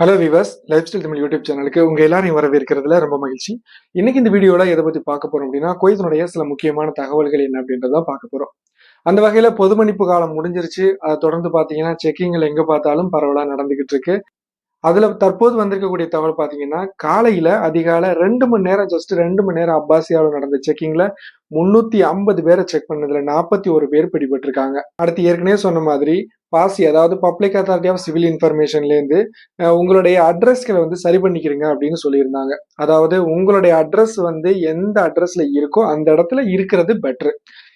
Hello viewers lifestyle Tamil YouTube சேனலுக்கு உங்க எல்லாரையும் வரவேற்கிறதுல ரொம்ப மகிழ்ச்சி. இன்னைக்கு இந்த வீடியோல எதை பத்தி பார்க்க போறோம் அப்படின்னா கோயத்தினுடைய சில முக்கியமான தகவல்கள் என்ன அப்படின்றத பார்க்க போறோம். அந்த வகையில பொது மன்னிப்பு காலம் முடிஞ்சிருச்சு. அதை தொடர்ந்து பாத்தீங்கன்னா செக்கிங்கள் எங்க பார்த்தாலும் பரவலா நடந்துகிட்டு இருக்கு. அதுல தற்போது வந்திருக்கக்கூடிய தகவல் பாத்தீங்கன்னா காலையில அதிகாலை ரெண்டு மணி நேரம் ஜஸ்ட் ரெண்டு மணி நேரம் அப்பாசியாவில் நடந்த செக்கிங்ல முன்னூத்தி ஐம்பது பேரை செக் பண்ணதுல நாற்பத்தி ஒரு பேர் பிடிபட்டிருக்காங்க. அடுத்து ஏற்கனவே சொன்ன மாதிரி பாசி அதாவது பப்ளிக் அத்தாரிட்டி ஆஃப் சிவில் இன்ஃபர்மேஷன்லேருந்து உங்களுடைய அட்ரஸ்களை வந்து சரி பண்ணிக்கிறீங்க அப்படின்னு சொல்லியிருந்தாங்க. அதாவது உங்களுடைய அட்ரஸ் வந்து எந்த அட்ரஸ்ல இருக்கோ அந்த இடத்துல இருக்கிறது பெட்ரு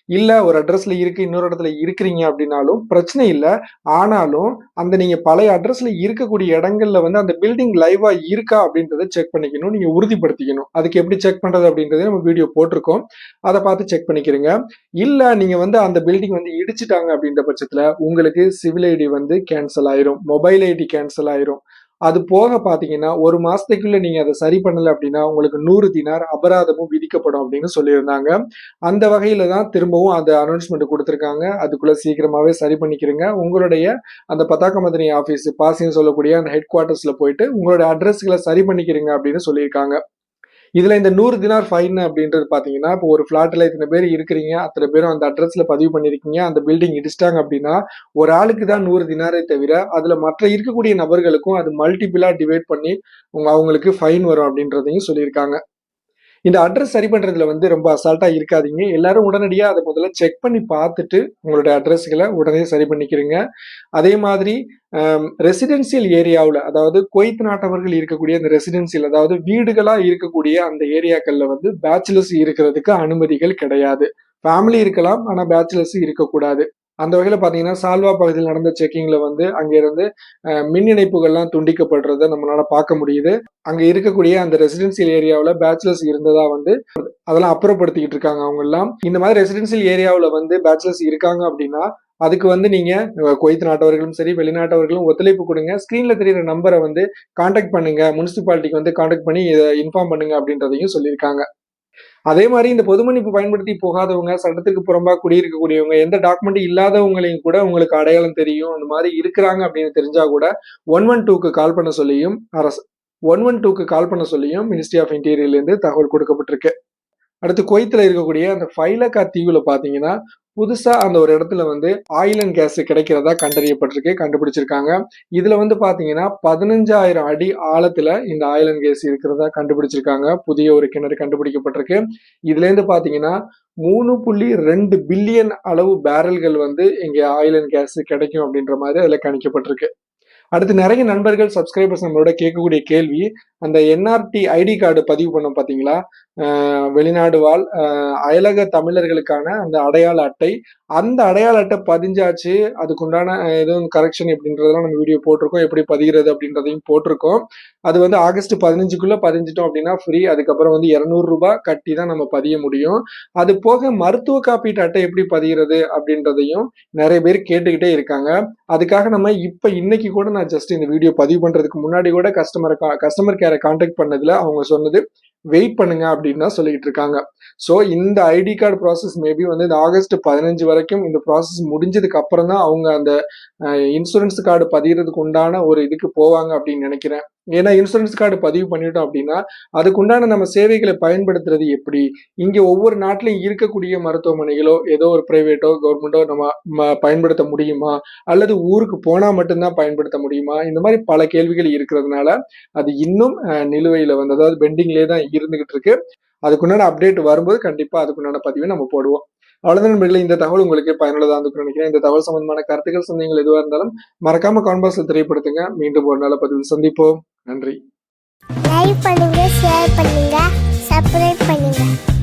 இல்ல ஒரு அட்ரஸ்ல இருக்கு இன்னொரு இடத்துல இருக்கிறீங்க அப்படின்னாலும் பிரச்சனை இல்லை. ஆனாலும் அந்த நீங்க பழைய அட்ரஸ்ல இருக்கக்கூடிய இடங்கள்ல வந்து அந்த பில்டிங் லைவா இருக்கா அப்படின்றத செக் பண்ணிக்கணும் நீங்க உறுதிப்படுத்திக்கணும். அதுக்கு எப்படி செக் பண்றது அப்படின்றத நம்ம வீடியோ போட்டிருக்கோம். அதை பார்த்து செக் பண்ணிக்கிறீங்க. இல்ல நீங்க வந்து அந்த பில்டிங் வந்து இடிச்சிட்டாங்க அப்படின்ற பட்சத்துல உங்களுக்கு சிவில் ஐடி வந்து கேன்சல் ஆயிரும். மொபைல் ஐடி கேன்சல் ஆயிரும். அது போக பார்த்தீங்கன்னா ஒரு மாசத்துக்குள்ள நீங்க அதை சரி பண்ணல அப்படின்னா உங்களுக்கு நூறு தினார் அபராதமும் விதிக்கப்படும் அப்படின்னு சொல்லியிருந்தாங்க. அந்த வகையில தான் திரும்பவும் அந்த அனௌன்ஸ்மெண்ட் கொடுத்துருக்காங்க. அதுக்குள்ள சீக்கிரமாவே சரி பண்ணிக்கிறீங்க. உங்களுடைய அந்த பத்தாக்க மதனி ஆஃபீஸ் பாசின்னு சொல்லக்கூடிய அந்த ஹெட் குவார்ட்டர்ஸ்ல போயிட்டு உங்களுடைய அட்ரஸ்களை சரி பண்ணிக்கிறீங்க அப்படின்னு சொல்லியிருக்காங்க. இதுல இந்த நூறு தினார் ஃபைன் அப்படின்றது பாத்தீங்கன்னா இப்போ ஒரு பிளாட்ல இத்தனை பேர் இருக்கிறீங்க அத்தனை பேரும் அந்த அட்ரஸ்ல பதிவு பண்ணிருக்கீங்க அந்த பில்டிங் இடிச்சிட்டாங்க அப்படின்னா ஒரு ஆளுக்கு தான் நூறு தினாரே தவிர அதுல மற்ற இருக்கக்கூடிய நபர்களுக்கும் அது மல்டிபிளா டிவைட் பண்ணி அவங்களுக்கு ஃபைன் வரும் அப்படின்றதையும் சொல்லியிருக்காங்க. இந்த அட்ரஸ் சரி பண்ணுறதுல வந்து ரொம்ப அசால்ட்டாக இருக்காதீங்க. எல்லாரும் உடனடியாக அதை முதல்ல செக் பண்ணி பார்த்துட்டு உங்களுடைய அட்ரஸ்களை உடனே சரி பண்ணிக்கிறீங்க. அதே மாதிரி ரெசிடென்சியல் ஏரியாவில் அதாவது குவைத் நாட்டவர்கள் இருக்கக்கூடிய அந்த ரெசிடென்சியல் அதாவது வீடுகளாக இருக்கக்கூடிய அந்த ஏரியாக்களில் வந்து பேச்சுலர்ஸ் இருக்கிறதுக்கு அனுமதிகள் கிடையாது. ஃபேமிலி இருக்கலாம் ஆனால் பேச்சுலர்ஸ் இருக்கக்கூடாது. அந்த வகையில் பார்த்தீங்கன்னா சால்வா பகுதியில் நடந்த செக்கிங்கில் வந்து அங்கேருந்து மின் இணைப்புகள்லாம் துண்டிக்கப்படுறத நம்மளால பார்க்க முடியுது. அங்கே இருக்கக்கூடிய அந்த ரெசிடென்சியல் ஏரியாவில் பேச்சுலர்ஸ் இருந்ததா வந்து அதெல்லாம் அப்புறப்படுத்திக்கிட்டு இருக்காங்க அவங்கெல்லாம் இந்த மாதிரி ரெசிடென்சியல் ஏரியாவில் வந்து பேச்சுலர்ஸ் இருக்காங்க அப்படின்னா அதுக்கு வந்து நீங்கள் அஹ், குவைத் நாட்டவர்களும் சரி வெளிநாட்டவர்களும் ஒத்துழைப்பு கொடுங்க. ஸ்க்ரீனில் தெரியுற நம்பரை வந்து காண்டாக்ட் பண்ணுங்க. முனிசிபாலிட்டிக்கு வந்து காண்டாக்ட் பண்ணி இதை இன்ஃபார்ம் பண்ணுங்க அப்படின்றதையும் சொல்லியிருக்காங்க. அதே மாதிரி இந்த பொது மன்னிப்பு பயன்படுத்தி போகாதவங்க சட்டத்துக்கு புறம்பாக குடியிருக்கக்கூடியவங்க எந்த டாக்குமெண்ட் இல்லாதவங்களையும் கூட உங்களுக்கு அடையாளம் தெரியும் அந்த மாதிரி இருக்கிறாங்க அப்படின்னு தெரிஞ்சா கூட ஒன் ஒன் டூக்கு கால் பண்ண சொல்லியும் அரசு ஒன் ஒன் டூக்கு கால் பண்ண சொல்லியும் மினிஸ்ட்ரி ஆஃப் இன்டீரியர்லேருந்து தகவல் கொடுக்கப்பட்டிருக்கு. அடுத்து குவைத்தில் இருக்கக்கூடிய அந்த ஃபைலக்கா தீவில் பார்த்தீங்கன்னா புதுசா அந்த ஒரு இடத்துல வந்து ஆயில் அண்ட் கேஸ் கிடைக்கிறதா கண்டறியப்பட்டிருக்கு கண்டுபிடிச்சிருக்காங்க. இதுல வந்து பாத்தீங்கன்னா பதினஞ்சாயிரம் அடி ஆழத்துல இந்த ஆயில் அண்ட் கேஸ் இருக்கிறதா கண்டுபிடிச்சிருக்காங்க. புதிய ஒரு கிணறு கண்டுபிடிக்கப்பட்டிருக்கு. இதுல இருந்து பாத்தீங்கன்னா மூணு புள்ளி ரெண்டு பில்லியன் அளவு பேரல்கள் வந்து இங்க ஆயில் அண்ட் கேஸ் கிடைக்கும் அப்படின்ற மாதிரி அதுல கணிக்கப்பட்டிருக்கு. அடுத்து நிறைய நண்பர்கள் சப்ஸ்கிரைபர்ஸ் நம்மளோட கேட்கக்கூடிய கேள்வி அந்த என்ஆர்டி ஐடி கார்டு பதிவு பண்ணோம் பார்த்தீங்களா வெளிநாடு வாழ் அயலக தமிழர்களுக்கான அந்த அடையாள அட்டை. அந்த அடையாள அட்டை பதிஞ்சாச்சு. அதுக்குண்டான எதுவும் கரெக்ஷன் எப்படின்றதெல்லாம் நம்ம வீடியோ போட்டிருக்கோம். எப்படி பதிகிறது அப்படின்றதையும் போட்டிருக்கோம். அது வந்து ஆகஸ்ட் பதினஞ்சுக்குள்ள பதிஞ்சிட்டோம் அப்படின்னா ஃப்ரீ அதுக்கப்புறம் வந்து இரநூறுபா கட்டி தான் நம்ம பதிய முடியும். அது போக மருத்துவ காப்பீட்டு அட்டை எப்படி பதிகிறது அப்படின்றதையும் நிறைய பேர் கேட்டுக்கிட்டே இருக்காங்க. அதுக்காக நம்ம இப்போ இன்னைக்கு கூட நான் ஜஸ்ட் இந்த வீடியோ பதிவு பண்ணுறதுக்கு முன்னாடி கூட கஸ்டமர் கஸ்டமர் கேர் காண்டாக்ட் பண்ணதுல அவங்க சொன்னது வெயிட் பண்ணுங்க அப்படின்னு தான் சொல்லிட்டு இருக்காங்க. ஸோ இந்த ஐடி கார்டு ப்ராசஸ் மேபி வந்து இந்த ஆகஸ்ட் பதினஞ்சு வரைக்கும் இந்த ப்ராசஸ் முடிஞ்சதுக்கு அப்புறம் தான் அவங்க அந்த இன்சூரன்ஸ் கார்டு பதிகிறதுக்கு உண்டான ஒரு இதுக்கு போவாங்க அப்படின்னு நினைக்கிறேன். ஏன்னா இன்சூரன்ஸ் கார்டு பதிவு பண்ணிட்டோம் அப்படின்னா அதுக்குண்டான நம்ம சேவைகளை பயன்படுத்துறது எப்படி? இங்கே ஒவ்வொரு நாட்டிலையும் இருக்கக்கூடிய மருத்துவமனைகளோ ஏதோ ஒரு பிரைவேட்டோ கவர்மெண்ட்டோ நம்ம ம- பயன்படுத்த முடியுமா? அல்லது ஊருக்கு போனால் மட்டும்தான் பயன்படுத்த முடியுமா? இந்த மாதிரி பல கேள்விகள் இருக்கிறதுனால அது இன்னும் நிலுவையில் வந்து அதாவது பெண்டிங்லேயே தான் இருந்துகிட்டு இருக்கு அதுக்குண்டான அப்டேட் வரும்போது கண்டிப்பா அதுக்குண்டான பதிவை நம்ம போடுவோம். அவ்வளவுதான் நண்பர்களே இந்த தகவல் உங்களுக்கு பயனுள்ளதாக இருந்துக்கு நினைக்கிறேன். இந்த தகவல் சம்பந்தமான கருத்துக்கள் சந்தேகங்கள் எதுவாக இருந்தாலும் மறக்காம கான்பாக்ஸ்ல தெரியப்படுத்துங்க. மீண்டும் ஒரு நல்ல பதிவில் சந்திப்போம். நன்றி. பண்ணுங்க பண்ணுங்க பண்ணுங்க.